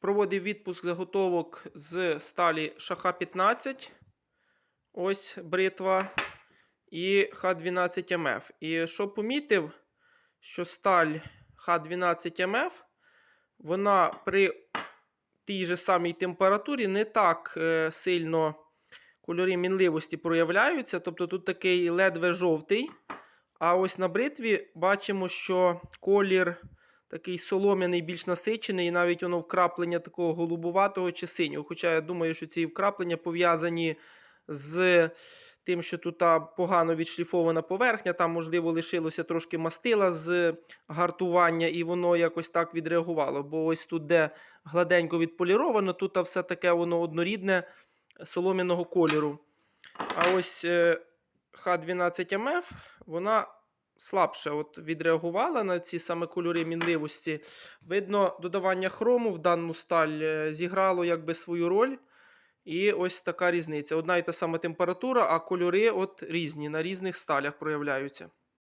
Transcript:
проводив відпуск заготовок з сталі Шаха 15. Ось бритва. І Х12МФ. І що помітив, що сталь Х12МФ, вона при тій же самій температурі не так е, сильно кольори мінливості проявляються. Тобто тут такий ледве жовтий. А ось на бритві бачимо, що колір такий солом'яний, більш насичений, і навіть воно вкраплення такого голубуватого чи синього. Хоча я думаю, що ці вкраплення пов'язані з тим, що тут погано відшліфована поверхня, там, можливо, лишилося трошки мастила з гартування, і воно якось так відреагувало. Бо ось тут, де гладенько відполіровано, тут все таке воно однорідне солом'яного кольору. А ось е, Х12МФ, вона слабше от відреагувала на ці саме кольори мінливості. Видно, додавання хрому в дану сталь е, зіграло якби свою роль. І ось така різниця. Одна і та сама температура, а кольори от різні, на різних сталях проявляються.